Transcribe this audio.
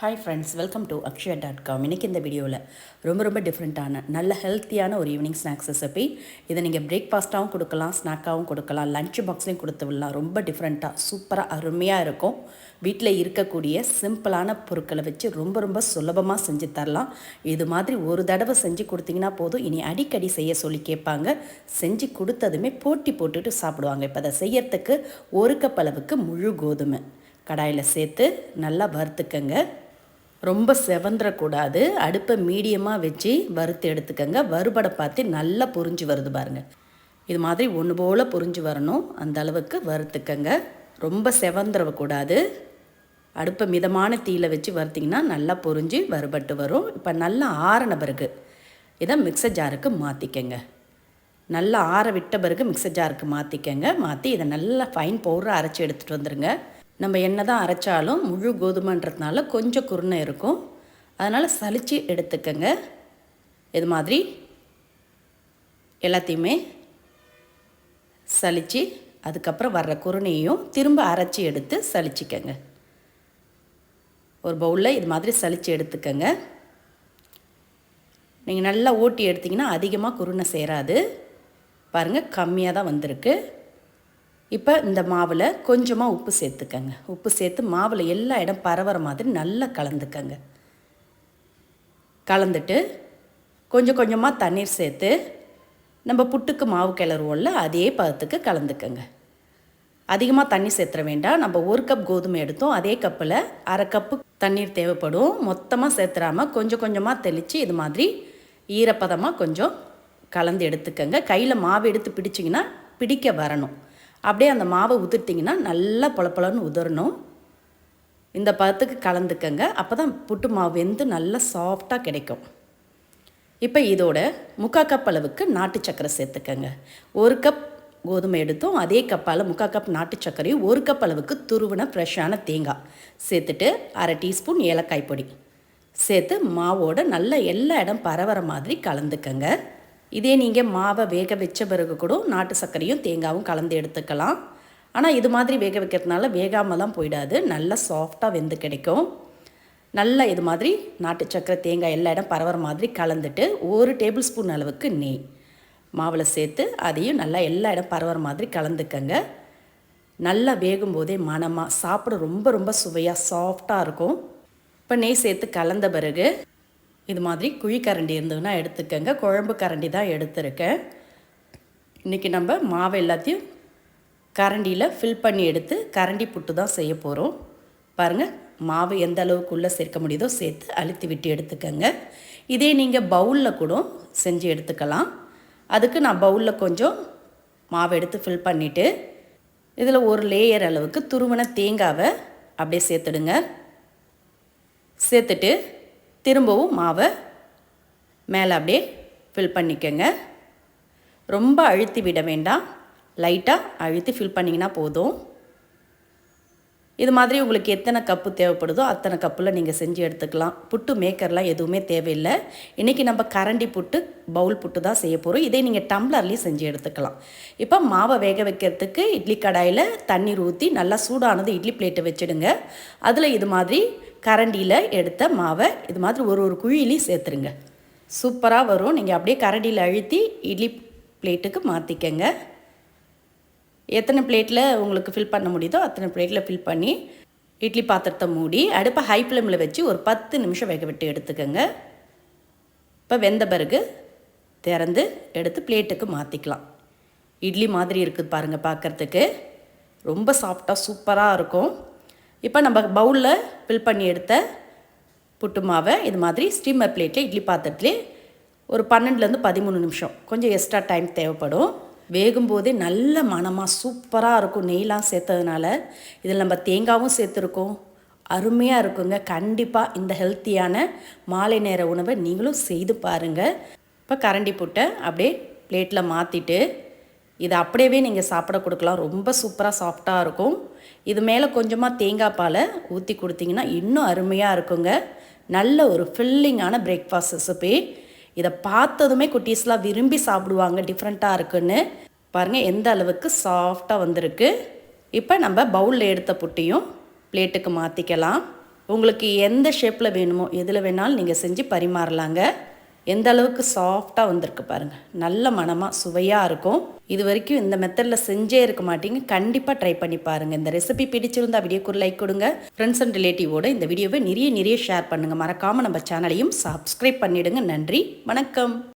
Hi friends welcome to Akshaya dot com இன்றைக்கி இந்த வீடியோவில் ரொம்ப ரொம்ப டிஃப்ரெண்ட்டான நல்ல ஹெல்த்தியான ஒரு ஈவினிங் ஸ்நாக்ஸ் ரெசிபி இதை நீங்கள் பிரேக்ஃபாஸ்ட்டாகவும் கொடுக்கலாம் ஸ்நாக்காகவும் கொடுக்கலாம் லஞ்ச் பாக்ஸ்லையும் கொடுத்து விடலாம். ரொம்ப டிஃப்ரெண்ட்டாக சூப்பராக அருமையாக இருக்கும். வீட்டில் இருக்கக்கூடிய சிம்பிளான பொருட்களை வச்சு ரொம்ப ரொம்ப சுலபமாக செஞ்சு தரலாம். இது மாதிரி ஒரு தடவை செஞ்சு கொடுத்தீங்கன்னா போதும். இனி அடிக்கடி செய்ய சொல்லி கேட்பாங்க. செஞ்சு கொடுத்ததுமே போட்டி போட்டுட்டு சாப்பிடுவாங்க. இப்போ அதை செய்யறதுக்கு ஒரு கப் அளவுக்கு முழு கோதுமை. கடாயில் சேர்த்து நல்லா வறுத்துக்கங்க. ரொம்ப செவந்துடக்கூடாது அடுப்பை மீடியமாக வச்சு வறுத்து எடுத்துக்கங்க. வறுபடை பார்த்து நல்லா பொறிஞ்சு வருது பாருங்கள் இது மாதிரி ஒன்று போல் பொறிஞ்சு வரணும். அந்த அளவுக்கு வறுத்துக்கங்க. ரொம்ப செவந்துடக்கூடாது அடுப்பை மிதமான தீயில் வச்சு வறுத்திங்கன்னா நல்லா பொறிஞ்சு வறுபட்டு வரும். இப்போ நல்லா ஆறின பிறகு இதை மிக்சர் ஜாருக்கு மாற்றிக்கங்க நல்லா ஆற விட்ட பிறகு மிக்சர் ஜாருக்கு மாற்றிக்கங்க மாற்றி இதை நல்லா ஃபைன் பவுடரை அரைச்சி எடுத்துகிட்டு வந்துடுங்க நம்ம என்ன தான் அரைச்சாலும் முழு கோதுமைன்றதுனால கொஞ்சம் குருணை இருக்கும். அதனால் சலித்து எடுத்துக்கங்க. இது மாதிரி எல்லாத்தையுமே சலித்து அதுக்கப்புறம் வர்ற குருணையும் திரும்ப அரைச்சி எடுத்து சலிச்சிக்கங்க ஒரு பவுலில் இது மாதிரி சலித்து எடுத்துக்கங்க. நீங்கள் நல்லா ஓட்டி எடுத்திங்கன்னா அதிகமாக குருணை சேராது. பாருங்கள் கம்மியாக தான் வந்திருக்கு. இப்போ இந்த மாவில் கொஞ்சமாக உப்பு சேர்த்துக்கங்க. உப்பு சேர்த்து மாவில் எல்லா இடம் பரவுற மாதிரி நல்லா கலந்துக்கங்க. கலந்துட்டு கொஞ்சம் கொஞ்சமாக தண்ணீர் சேர்த்து நம்ம புட்டுக்கு மாவு கிளறுவோம்ல அதே பதத்துக்கு கலந்துக்கங்க. அதிகமாக தண்ணி சேர்த்துற வேண்டாம். நம்ம ஒரு கப் கோதுமை எடுத்தோம். அதே கப்பில் அரை கப்பு தண்ணீர் தேவைப்படும். மொத்தமாக சேர்த்துறாமல் கொஞ்சம் கொஞ்சமாக தெளித்து இது மாதிரி ஈரப்பதமாக கொஞ்சம் கலந்து எடுத்துக்கங்க. கையில் மாவு எடுத்து பிடிச்சிங்கன்னா பிடிக்க வரணும். அப்படியே அந்த மாவை உதிர்த்திங்கன்னா நல்லா பொலப்பொலன்னு உதறணும். இந்த பதத்துக்கு கலந்துக்கங்க. அப்போ தான் புட்டு மாவு வெந்து நல்லா சாஃப்டாக கிடைக்கும். இப்போ இதோட முக்கால் கப் அளவுக்கு நாட்டு சக்கரை சேர்த்துக்கங்க. ஒரு கப் கோதுமை எடுத்தோம். அதே கப்பால் முக்கால் கப் நாட்டு சர்க்கரையும் ஒரு கப் அளவுக்கு துருவின ஃப்ரெஷ்ஷான தேங்காய் சேர்த்துட்டு அரை டீஸ்பூன் ஏலக்காய் பொடி சேர்த்து மாவோட நல்லா எல்லா இடம் பரவற மாதிரி கலந்துக்கங்க. இதே நீங்கள் மாவை வேக வச்ச பிறகு கூட நாட்டு சர்க்கரையும் தேங்காயும் கலந்து எடுத்துக்கலாம். ஆனால் இது மாதிரி வேக வைக்கிறதுனால வேகாமலாம் போயிடாது. நல்லா சாஃப்டாக வெந்து கிடைக்கும். நல்லா இது மாதிரி நாட்டு சர்க்கரை தேங்காய் எல்லா இடம் பரவற மாதிரி கலந்துட்டு ஒரு டேபிள் ஸ்பூன் அளவுக்கு நெய். மாவில் சேர்த்து அதையும் நல்லா எல்லா இடம் பரவற மாதிரி கலந்துக்கங்க. நல்லா வேகும் போதே மனமாக சாப்பிட ரொம்ப ரொம்ப சுவையாக சாஃப்டாக இருக்கும். இப்போ நெய் சேர்த்து கலந்த பிறகு இது மாதிரி குழி கரண்டி இருந்ததுன்னா எடுத்துக்கோங்க. குழம்பு கரண்டி தான் எடுத்திருக்கேன். இன்றைக்கி நம்ம மாவு எல்லாத்தையும் கரண்டியில் ஃபில் பண்ணி எடுத்து கரண்டி புட்டு தான் செய்ய போகிறோம் பாருங்கள் மாவு எந்த அளவுக்கு உள்ளே சேர்க்க முடியுதோ சேர்த்து அழுத்தி விட்டு எடுத்துக்கோங்க. இதே நீங்கள் பவுலில் கூட செஞ்சு எடுத்துக்கலாம். அதுக்கு நான் பவுலில் கொஞ்சம் மாவு எடுத்து ஃபில் பண்ணிவிட்டு இதில் ஒரு லேயர் அளவுக்கு துருவன தேங்காவை அப்படியே சேர்த்துடுங்க. சேர்த்துட்டு திரும்பவும் மாவை மேலே அப்படியே ஃபில் பண்ணிக்கோங்க. ரொம்ப அழுத்தி விட வேண்டாம். லைட்டாக அழுத்தி ஃபில் பண்ணிங்கன்னா போதும். இது மாதிரி உங்களுக்கு எத்தனை கப்பு தேவைப்படுதோ அத்தனை கப்பில் நீங்கள் செஞ்சு எடுத்துக்கலாம். புட்டு மேக்கர்லாம் எதுவுமே தேவையில்லை. இன்றைக்கி நம்ம கரண்டி புட்டு பவுல் புட்டு தான் செய்ய போகிறோம் இதே நீங்கள் டம்ளர்லேயும் செஞ்சு எடுத்துக்கலாம். இப்போ மாவை வேக வைக்கிறதுக்கு இட்லி கடாயில் தண்ணீர் ஊற்றி நல்லா சூடானது இட்லி பிளேட்டை வச்சுடுங்க. அதில் இது மாதிரி கரண்டியில் எடுத்த மாவை இது மாதிரி ஒரு ஒரு குழியிலையும் சேர்த்துருங்க. சூப்பராக வரும். நீங்கள் அப்படியே கரண்டியில் அழுத்தி இட்லி பிளேட்டுக்கு மாற்றிக்கங்க எத்தனை பிளேட்டில் உங்களுக்கு ஃபில் பண்ண முடியுதோ அத்தனை பிளேட்டில் ஃபில் பண்ணி இட்லி பாத்திரத்தை மூடி அடுப்பை ஹை ஃப்ளேமில் வச்சு ஒரு பத்து நிமிஷம் வேக விட்டு எடுத்துக்கோங்க. இப்போ வெந்த பிறகு திறந்து எடுத்து பிளேட்டுக்கு மாற்றிக்கலாம் இட்லி மாதிரி இருக்குது பாருங்கள் பார்க்குறதுக்கு ரொம்ப சாஃப்டாக சூப்பராக இருக்கும். இப்போ நம்ம பவுலில் ஃபில் பண்ணி எடுத்த புட்டு மாவை இது மாதிரி ஸ்டீமர் பிளேட்டில் இட்லி பாத்திரத்துலேயே ஒரு பன்னெண்டுலேருந்து பதிமூணு நிமிஷம். கொஞ்சம் எக்ஸ்ட்ரா டைம் தேவைப்படும். வேகும்போதே நல்ல மனமாக சூப்பராக இருக்கும். நெய்லாம் சேர்த்ததுனால இதில் நம்ம தேங்காவும் சேர்த்துருக்கோம். அருமையாக இருக்குங்க. கண்டிப்பாக இந்த ஹெல்த்தியான மாலை நேர உணவை நீங்களும் செய்து பாருங்கள் இப்போ கரண்டி புட்டை அப்படியே பிளேட்டில் மாற்றிட்டு இதை அப்படியே நீங்கள் சாப்பிட கொடுக்கலாம். ரொம்ப சூப்பராக சாஃப்டாக இருக்கும். இது மேலே கொஞ்சமாக தேங்காய் பாலை ஊற்றி கொடுத்தீங்கன்னா இன்னும் அருமையாக இருக்குங்க. நல்ல ஒரு ஃபில்லிங்கான பிரேக்ஃபாஸ்ட் ரெசிபி இதை பார்த்ததுமே குட்டீஸ்லாம் விரும்பி சாப்பிடுவாங்க. டிஃப்ரெண்ட்டாக இருக்குன்னு. பாருங்கள் எந்த அளவுக்கு சாஃப்டாக வந்திருக்கு. இப்போ நம்ம பவுலில் எடுத்த புட்டியும் பிளேட்டுக்கு மாற்றிக்கலாம் உங்களுக்கு எந்த ஷேப்பில் வேணுமோ எதில் வேணாலும் நீங்கள் செஞ்சு பரிமாறலாங்க. எந்த அளவுக்கு சாஃப்டாக வந்திருக்கு பாருங்கள் நல்ல மனமாக சுவையாக இருக்கும். இது வரைக்கும் இந்த மெத்தடில் செஞ்சே இருக்க மாட்டீங்க. கண்டிப்பாக ட்ரை பண்ணி பாருங்கள் இந்த ரெசிபி பிடிச்சிருந்தா வீடியோக்கு ஒரு லைக் கொடுங்க. ஃப்ரெண்ட்ஸ் அண்ட் ரிலேட்டிவோட இந்த வீடியோவை நிறைய நிறைய ஷேர் பண்ணுங்கள் மறக்காமல் நம்ம சேனலையும் சப்ஸ்கிரைப் பண்ணிவிடுங்க நன்றி. வணக்கம்.